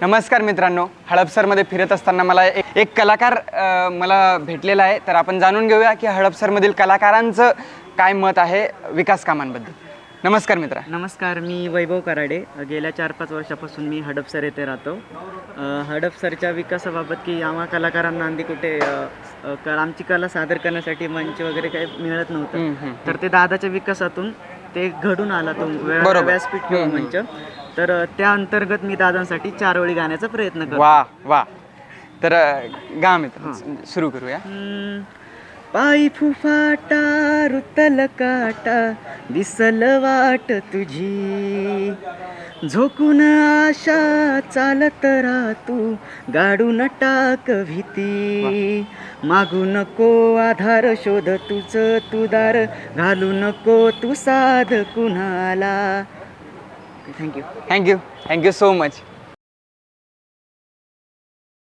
नमस्कार मित्रांनो. हडपसरमध्ये फिरत असताना मला एक एक कलाकार अ, मला भेटलेला आहे. तर आपण जाणून घेऊया की हडपसरमधील कलाकारांचं काय मत आहे विकास कामांबद्दल. नमस्कार मित्रा. नमस्कार मी वैभव कराडे. गेल्या चार पाच वर्षापासून मी हडपसर येथे राहतो. अ, हडपसरच्या विकासाबाबत की आम्हा कलाकारांना आधी कुठे अ, अ, क- आमची कला सादर करण्यासाठी मंच वगैरे काही मिळत नव्हतं. तर ते दादाच्या विकासातून ते घडून आला तो बरोबर. व्यासपीठ किंवा हम्म, मंच तर त्या अंतर्गत मी दादांसाठी चार वेळी गाण्याचा प्रयत्न करतो. वा वा. तर अ, गा मित्र सुरू करूया. हम्म. पायी फुफाटा रुतल काटा दिसल वाट तुझी. झोकून आशा चालत राह तू गाडून टाक भीती. मागू नको आधार शोध तुझ तू दार घालू नको तू साध कुणाला. Thank you thank you thank you so much